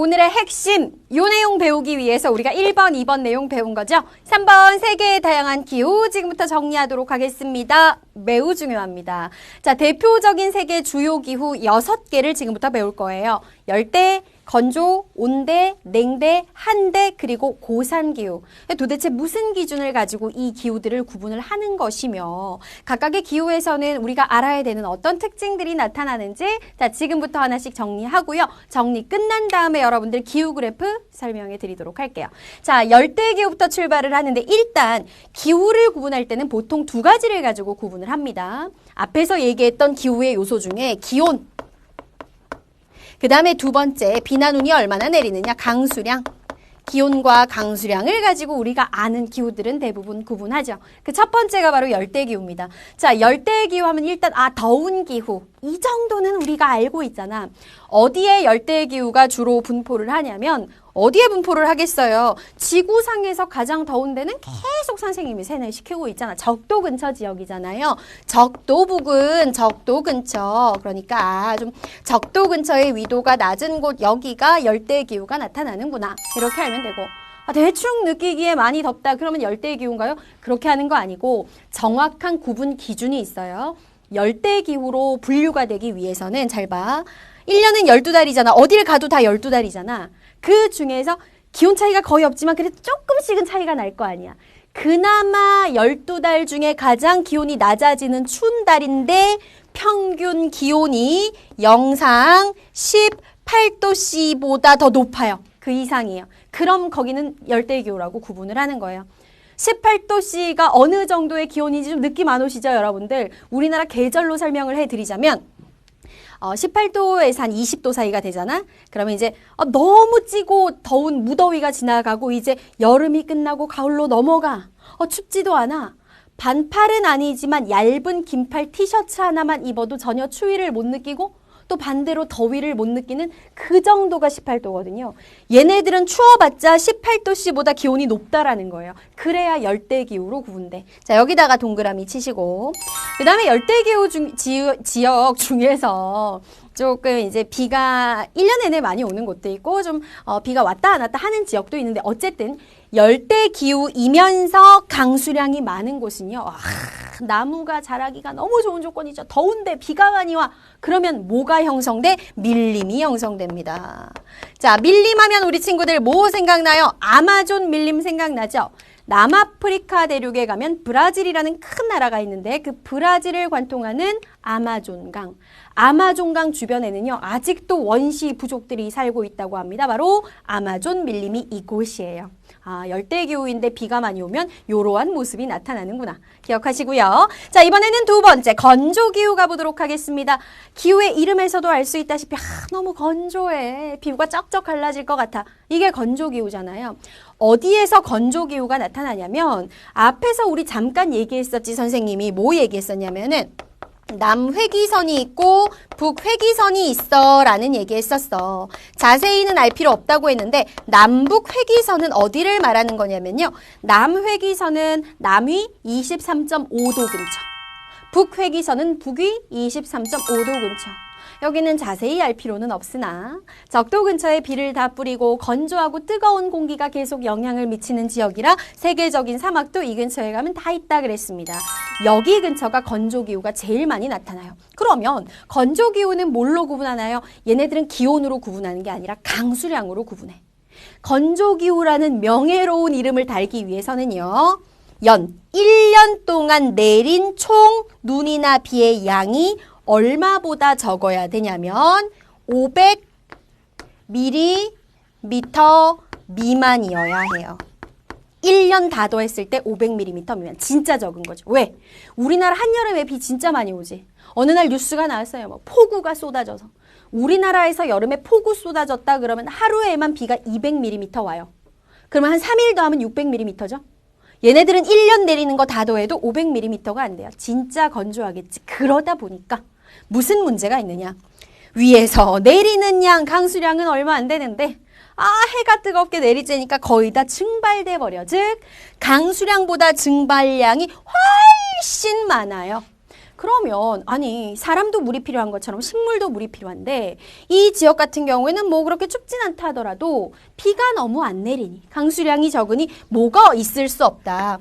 오늘의 핵심 요 내용 배우기 위해서 우리가 1번, 2번 내용 배운 거죠. 3번 세계의 다양한 기후 지금부터 정리하도록 하겠습니다. 매우 중요합니다. 자, 대표적인 세계 주요 기후 6개를 지금부터 배울 거예요. 열대, 건조, 온대, 냉대, 한대, 그리고 고산기후. 도대체 무슨 기준을 가지고 이 기후들을 구분을 하는 것이며 각각의 기후에서는 우리가 알아야 되는 어떤 특징들이 나타나는지 자, 지금부터 하나씩 정리하고요. 정리 끝난 다음에 여러분들 기후 그래프 설명해 드리도록 할게요. 자, 열대 기후부터 출발을 하는데 일단 기후를 구분할 때는 보통 두 가지를 가지고 구분을 합니다. 앞에서 얘기했던 기후의 요소 중에 기온, 그 다음에 두 번째 비나눈이 얼마나 내리느냐 강수량 기온과 강수량을 가지고 우리가 아는 기후들은 대부분 구분하죠. 그 첫 번째가 바로 열대기후입니다. 자, 열대기후 하면 일단 아 더운 기후 이 정도는 우리가 알고 있잖아. 어디에 열대기후가 주로 분포를 하냐면 어디에 분포를 하겠어요? 지구상에서 가장 더운 데는 계속 선생님이 세뇌 시키고 있잖아. 적도 근처 지역이잖아요. 적도 부근, 적도 근처. 그러니까 좀 적도 근처의 위도가 낮은 곳 여기가 열대 기후가 나타나는구나. 이렇게 알면 되고. 아, 대충 느끼기에 많이 덥다. 그러면 열대 기후인가요? 그렇게 하는 거 아니고 정확한 구분 기준이 있어요. 열대 기후로 분류가 되기 위해서는 잘 봐. 1년은 12달이잖아. 어딜 가도 다 12달이잖아. 그 중에서 기온 차이가 거의 없지만 그래도 조금씩은 차이가 날 거 아니야. 그나마 12달 중에 가장 기온이 낮아지는 추운 달인데 평균 기온이 영상 18도씨보다 더 높아요. 그 이상이에요. 그럼 거기는 열대기후라고 구분을 하는 거예요. 18도씨가 어느 정도의 기온인지 좀 느낌 안 오시죠, 여러분들? 우리나라 계절로 설명을 해드리자면 어, 18도에서 한 20도 사이가 되잖아? 그러면 이제 어, 너무 찌고 더운 무더위가 지나가고 이제 여름이 끝나고 가을로 넘어가. 어, 춥지도 않아. 반팔은 아니지만 얇은 긴팔 티셔츠 하나만 입어도 전혀 추위를 못 느끼고 또 반대로 더위를 못 느끼는 그 정도가 18도거든요. 얘네들은 추워봤자 18도씨보다 기온이 높다라는 거예요. 그래야 열대기후로 구분돼. 자, 여기다가 동그라미 치시고. 그 다음에 열대기후 중, 지, 지역 중에서 조금 이제 비가 1년 내내 많이 오는 곳도 있고 좀 어, 비가 왔다 안 왔다 하는 지역도 있는데 어쨌든 열대 기후이면서 강수량이 많은 곳은요. 아, 나무가 자라기가 너무 좋은 조건이죠. 더운데 비가 많이 와. 그러면 뭐가 형성돼? 밀림이 형성됩니다. 자, 밀림하면 우리 친구들 뭐 생각나요? 아마존 밀림 생각나죠? 남아프리카 대륙에 가면 브라질이라는 큰 나라가 있는데 그 브라질을 관통하는 아마존강. 아마존강 주변에는요, 아직도 원시 부족들이 살고 있다고 합니다. 바로 아마존 밀림이 이곳이에요. 아, 열대기후인데 비가 많이 오면 이러한 모습이 나타나는구나. 기억하시고요. 자, 이번에는 두 번째 건조기후 가보도록 하겠습니다. 기후의 이름에서도 알 수 있다시피 아, 너무 건조해. 피부가 쩍쩍 갈라질 것 같아. 이게 건조기후잖아요. 어디에서 건조 기후가 나타나냐면 앞에서 우리 잠깐 얘기했었지 선생님이 뭐 얘기했었냐면은 남회기선이 있고 북회기선이 있어 라는 얘기 했었어. 자세히는 알 필요 없다고 했는데 남북회기선은 어디를 말하는 거냐면요. 남회기선은 남위 23.5도 근처. 북회기선은 북위 23.5도 근처. 여기는 자세히 알 필요는 없으나 적도 근처에 비를 다 뿌리고 건조하고 뜨거운 공기가 계속 영향을 미치는 지역이라 세계적인 사막도 이 근처에 가면 다 있다 그랬습니다. 여기 근처가 건조기후가 제일 많이 나타나요. 그러면 건조기후는 뭘로 구분하나요? 얘네들은 기온으로 구분하는 게 아니라 강수량으로 구분해. 건조기후라는 명예로운 이름을 달기 위해서는요. 연 1년 동안 내린 총 눈이나 비의 양이 얼마보다 적어야 되냐면 500mm 미만이어야 해요. 1년 다 더했을 때 500mm 미만. 진짜 적은 거죠. 왜? 우리나라 한여름에 비 진짜 많이 오지. 어느 날 뉴스가 나왔어요. 뭐 폭우가 쏟아져서. 우리나라에서 여름에 폭우 쏟아졌다 그러면 하루에만 비가 200mm 와요. 그러면 한 3일 더 하면 600mm죠? 얘네들은 1년 내리는 거 다 더해도 500mm가 안 돼요. 진짜 건조하겠지. 그러다 보니까 무슨 문제가 있느냐? 위에서 내리는 양 강수량은 얼마 안 되는데 아 해가 뜨겁게 내리쬐니까 거의 다 증발돼 버려. 즉 강수량보다 증발량이 훨씬 많아요. 그러면 아니 사람도 물이 필요한 것처럼 식물도 물이 필요한데 이 지역 같은 경우에는 뭐 그렇게 춥진 않다 하더라도 비가 너무 안 내리니 강수량이 적으니 뭐가 있을 수 없다.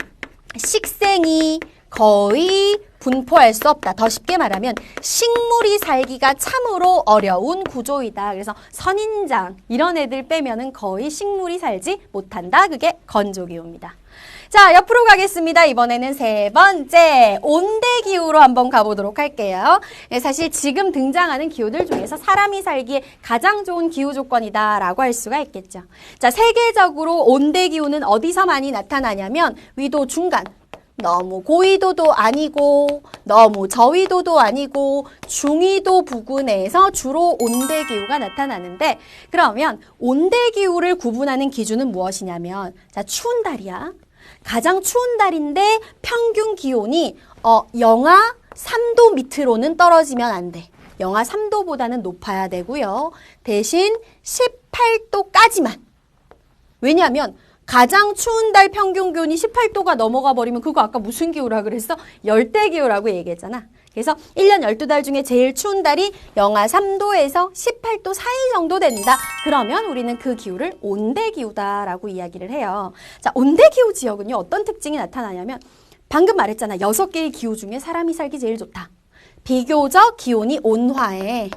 식생이 거의 분포할 수 없다. 더 쉽게 말하면 식물이 살기가 참으로 어려운 구조이다. 그래서 선인장 이런 애들 빼면은 거의 식물이 살지 못한다. 그게 건조기후입니다. 자, 옆으로 가겠습니다. 이번에는 세 번째, 온대 기후로 한번 가보도록 할게요. 예, 사실 지금 등장하는 기후들 중에서 사람이 살기에 가장 좋은 기후 조건이다라고 할 수가 있겠죠. 자, 세계적으로 온대 기후는 어디서 많이 나타나냐면 위도 중간, 너무 고위도도 아니고 너무 저위도도 아니고 중위도 부근에서 주로 온대기후가 나타나는데 그러면 온대기후를 구분하는 기준은 무엇이냐면 자 추운 달이야 가장 추운 달인데 평균 기온이 어 영하 3도 밑으로는 떨어지면 안 돼. 영하 3도보다는 높아야 되고요. 대신 18도까지만 왜냐하면 가장 추운 달 평균 기온이 18도가 넘어가 버리면 그거 아까 무슨 기후라 그랬어? 열대 기후라고 얘기했잖아. 그래서 1년 12달 중에 제일 추운 달이 영하 3도에서 18도 사이 정도 된다. 그러면 우리는 그 기후를 온대 기후다라고 이야기를 해요. 자, 온대 기후 지역은요. 어떤 특징이 나타나냐면 방금 말했잖아. 여섯 개의 기후 중에 사람이 살기 제일 좋다. 비교적 기온이 온화해.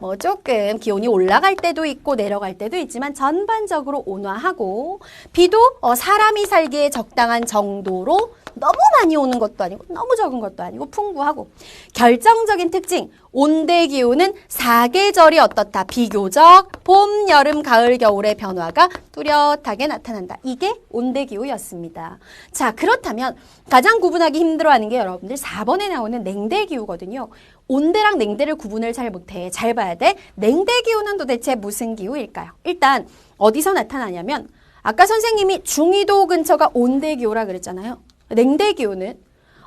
뭐 조금 기온이 올라갈 때도 있고 내려갈 때도 있지만 전반적으로 온화하고 비도 어, 사람이 살기에 적당한 정도로 너무 많이 오는 것도 아니고 너무 적은 것도 아니고 풍부하고. 결정적인 특징 온대 기후는 사계절이 어떻다. 비교적 봄 여름 가을 겨울의 변화가 뚜렷하게 나타난다. 이게 온대 기후였습니다. 자 그렇다면 가장 구분하기 힘들어하는 게 여러분들 4번에 나오는 냉대 기후거든요. 온대랑 냉대를 구분을 잘 못해. 잘 봐야 돼. 냉대 기후는 도대체 무슨 기후일까요? 일단 어디서 나타나냐면 아까 선생님이 중위도 근처가 온대 기후라 그랬잖아요 냉대 기후는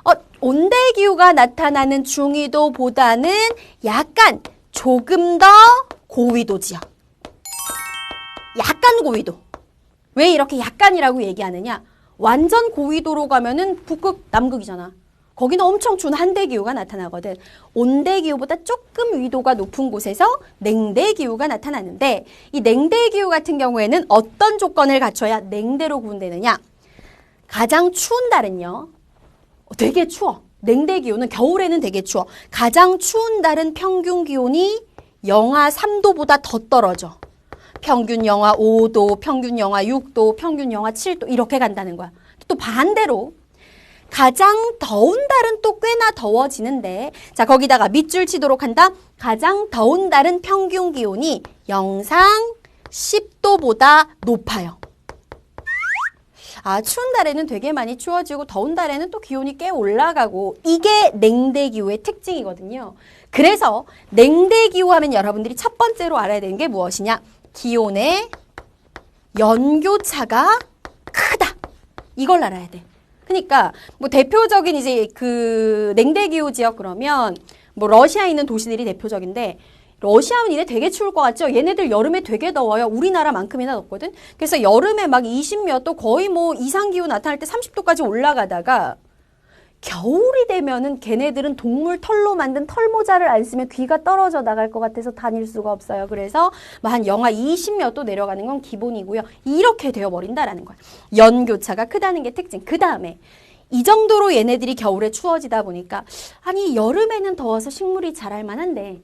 어, 온대 기후가 나타나는 중위도보다는 약간 조금 더 고위도 지역. 약간 고위도. 왜 이렇게 약간이라고 얘기하느냐? 완전 고위도로 가면은 북극, 남극이잖아. 거기는 엄청 추운 한대 기후가 나타나거든. 온대 기후보다 조금 위도가 높은 곳에서 냉대 기후가 나타나는데 이 냉대 기후 같은 경우에는 어떤 조건을 갖춰야 냉대로 구분되느냐? 가장 추운 달은요. 되게 추워. 냉대 기온은 겨울에는 되게 추워. 가장 추운 달은 평균 기온이 영하 3도보다 더 떨어져. 평균 영하 5도, 평균 영하 6도, 평균 영하 7도 이렇게 간다는 거야. 또 반대로 가장 더운 달은 또 꽤나 더워지는데 자 거기다가 밑줄 치도록 한다. 가장 더운 달은 평균 기온이 영상 10도보다 높아요. 아, 추운 달에는 되게 많이 추워지고 더운 달에는 또 기온이 꽤 올라가고 이게 냉대 기후의 특징이거든요. 그래서 냉대 기후 하면 여러분들이 첫 번째로 알아야 되는 게 무엇이냐? 기온의 연교차가 크다. 이걸 알아야 돼. 그러니까 뭐 대표적인 이제 그 냉대 기후 지역 그러면 뭐 러시아에 있는 도시들이 대표적인데 러시아는 이래 되게 추울 것 같죠? 얘네들 여름에 되게 더워요. 우리나라만큼이나 덥거든. 그래서 여름에 막 20몇 도 거의 뭐 이상 기후 나타날 때 30도까지 올라가다가 겨울이 되면은 걔네들은 동물 털로 만든 털모자를 안 쓰면 귀가 떨어져 나갈 것 같아서 다닐 수가 없어요. 그래서 뭐한 영하 20몇 도 내려가는 건 기본이고요. 이렇게 되어 버린다라는 거야. 연교차가 크다는 게 특징. 그 다음에 이 정도로 얘네들이 겨울에 추워지다 보니까 아니 여름에는 더워서 식물이 자랄 만한데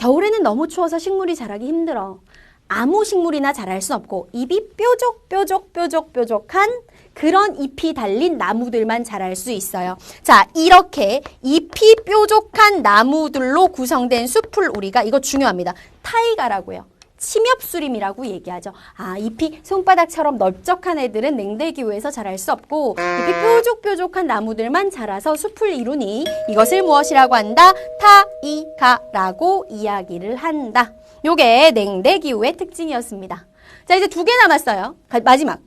겨울에는 너무 추워서 식물이 자라기 힘들어. 아무 식물이나 자랄 순 없고 잎이 뾰족 뾰족 뾰족 뾰족한 그런 잎이 달린 나무들만 자랄 수 있어요. 자, 이렇게 잎이 뾰족한 나무들로 구성된 숲을 우리가 이거 중요합니다. 타이가라고요. 침엽수림이라고 얘기하죠. 아, 잎이 손바닥처럼 넓적한 애들은 냉대기후에서 자랄 수 없고 잎이 뾰족뾰족한 나무들만 자라서 숲을 이루니 이것을 무엇이라고 한다? 타이가라고 이야기를 한다. 요게 냉대기후의 특징이었습니다. 자, 이제 두 개 남았어요. 가- 마지막.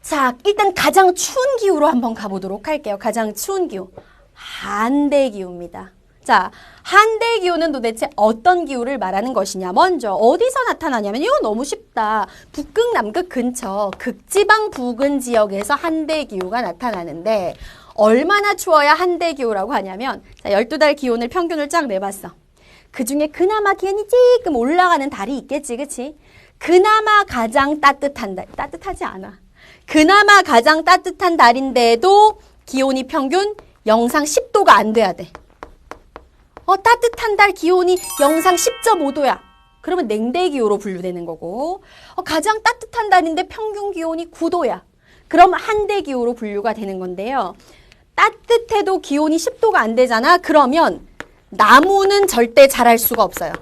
자, 일단 가장 추운 기후로 한번 가보도록 할게요. 가장 추운 기후. 한대 기후입니다. 자, 한대 기후는 도대체 어떤 기후를 말하는 것이냐? 먼저 어디서 나타나냐면 이거 너무 쉽다. 북극 남극 근처 극지방 부근 지역에서 한대 기후가 나타나는데 얼마나 추워야 한대 기후라고 하냐면 자, 12달 기온을 평균을 쫙 내봤어. 그 중에 그나마 기온이 조금 올라가는 달이 있겠지, 그치? 그나마 가장 따뜻한 달, 따뜻하지 않아. 그나마 가장 따뜻한 달인데도 기온이 평균 영상 10도가 안 돼야 돼. 어, 따뜻한 달 기온이 영상 10.5도야. 그러면 냉대 기후로 분류되는 거고, 어, 가장 따뜻한 달인데 평균 기온이 9도야. 그럼 한대 기후로 분류가 되는 건데요. 따뜻해도 기온이 10도가 안 되잖아. 그러면 나무는 절대 자랄 수가 없어요.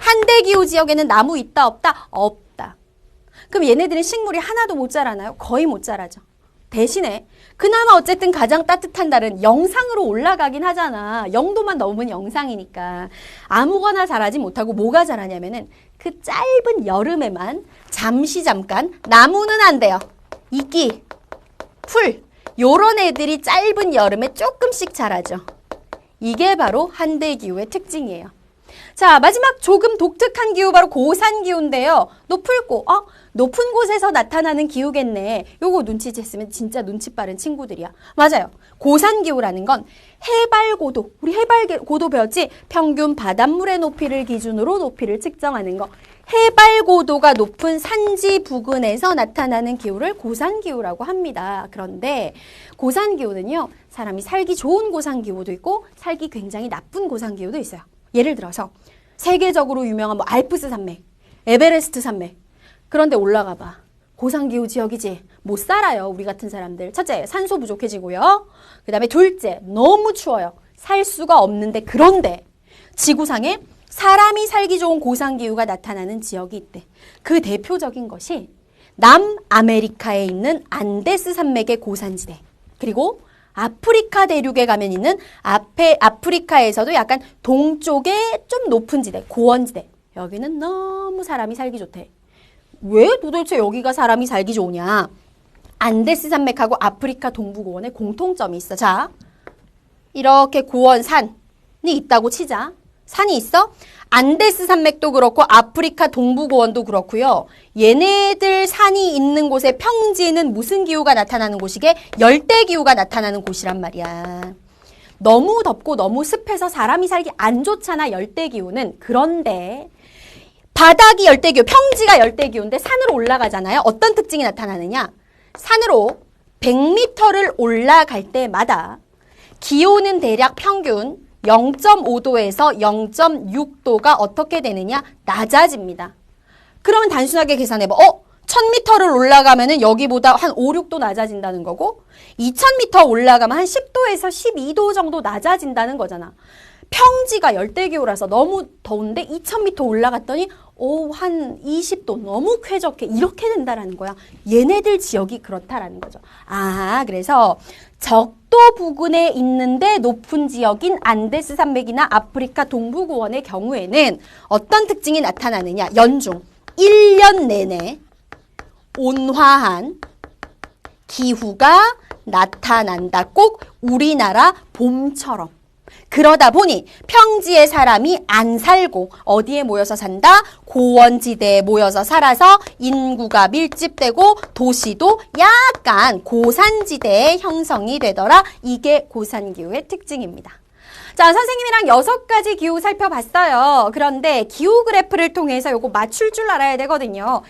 한대 기후 지역에는 나무 있다 없다 없다. 그럼 얘네들은 식물이 하나도 못 자라나요? 거의 못 자라죠. 대신에 그나마 어쨌든 가장 따뜻한 달은 영상으로 올라가긴 하잖아. 영도만 넘으면 영상이니까 아무거나 자라지 못하고 뭐가 자라냐면은 그 짧은 여름에만 잠시 잠깐 나무는 안 돼요. 이끼, 풀 요런 애들이 짧은 여름에 조금씩 자라죠. 이게 바로 한대 기후의 특징이에요. 자, 마지막 조금 독특한 기후 바로 고산 기후인데요. 높을 곳, 어? 높은 곳에서 나타나는 기후겠네. 요거 눈치챘으면 진짜 눈치 빠른 친구들이야. 맞아요. 고산 기후라는 건 해발 고도, 우리 해발 게- 고도 배웠지? 평균 바닷물의 높이를 기준으로 높이를 측정하는 거. 해발 고도가 높은 산지 부근에서 나타나는 기후를 고산 기후라고 합니다. 그런데 고산 기후는요, 사람이 살기 좋은 고산 기후도 있고 살기 굉장히 나쁜 고산 기후도 있어요. 예를 들어서 세계적으로 유명한 뭐 알프스 산맥, 에베레스트 산맥 그런데 올라가 봐. 고산 기후 지역이지. 못 살아요. 우리 같은 사람들. 첫째, 산소 부족해지고요. 그 다음에 둘째, 너무 추워요. 살 수가 없는데 그런데 지구상에 사람이 살기 좋은 고산 기후가 나타나는 지역이 있대. 그 대표적인 것이 남아메리카에 있는 안데스 산맥의 고산지대. 그리고 아프리카 대륙에 가면 있는 앞에 아프리카에서도 약간 동쪽에 좀 높은 지대, 고원지대. 여기는 너무 사람이 살기 좋대. 왜 도대체 여기가 사람이 살기 좋으냐? 안데스 산맥하고 아프리카 동부 고원에 공통점이 있어. 자, 이렇게 고원 산이 있다고 치자. 산이 있어? 안데스 산맥도 그렇고 아프리카 동부고원도 그렇고요. 얘네들 산이 있는 곳의 평지는 무슨 기후가 나타나는 곳이게? 열대 기후가 나타나는 곳이란 말이야. 너무 덥고 너무 습해서 사람이 살기 안 좋잖아, 열대 기후는. 그런데 바닥이 열대 기후, 평지가 열대 기후인데 산으로 올라가잖아요. 어떤 특징이 나타나느냐? 산으로 100m를 올라갈 때마다 기온은 대략 평균 0.5도에서 0.6도가 어떻게 되느냐? 낮아집니다. 그러면 단순하게 계산해봐. 어? 1000m를 올라가면은 여기보다 한 5, 6도 낮아진다는 거고 2000m 올라가면 한 10도에서 12도 정도 낮아진다는 거잖아. 평지가 열대기후라서 너무 더운데 2000m 올라갔더니 오, 한 20도 너무 쾌적해. 이렇게 된다라는 거야. 얘네들 지역이 그렇다라는 거죠. 아, 그래서 적도 부근에 있는데 높은 지역인 안데스 산맥이나 아프리카 동부고원의 경우에는 어떤 특징이 나타나느냐? 연중 1년 내내 온화한 기후가 나타난다. 꼭 우리나라 봄처럼. 그러다 보니 평지에 사람이 안 살고 어디에 모여서 산다? 고원지대에 모여서 살아서 인구가 밀집되고 도시도 약간 고산지대에 형성이 되더라. 이게 고산기후의 특징입니다. 자, 선생님이랑 여섯 가지 기후 살펴봤어요. 그런데 기후 그래프를 통해서 요거 맞출 줄 알아야 되거든요.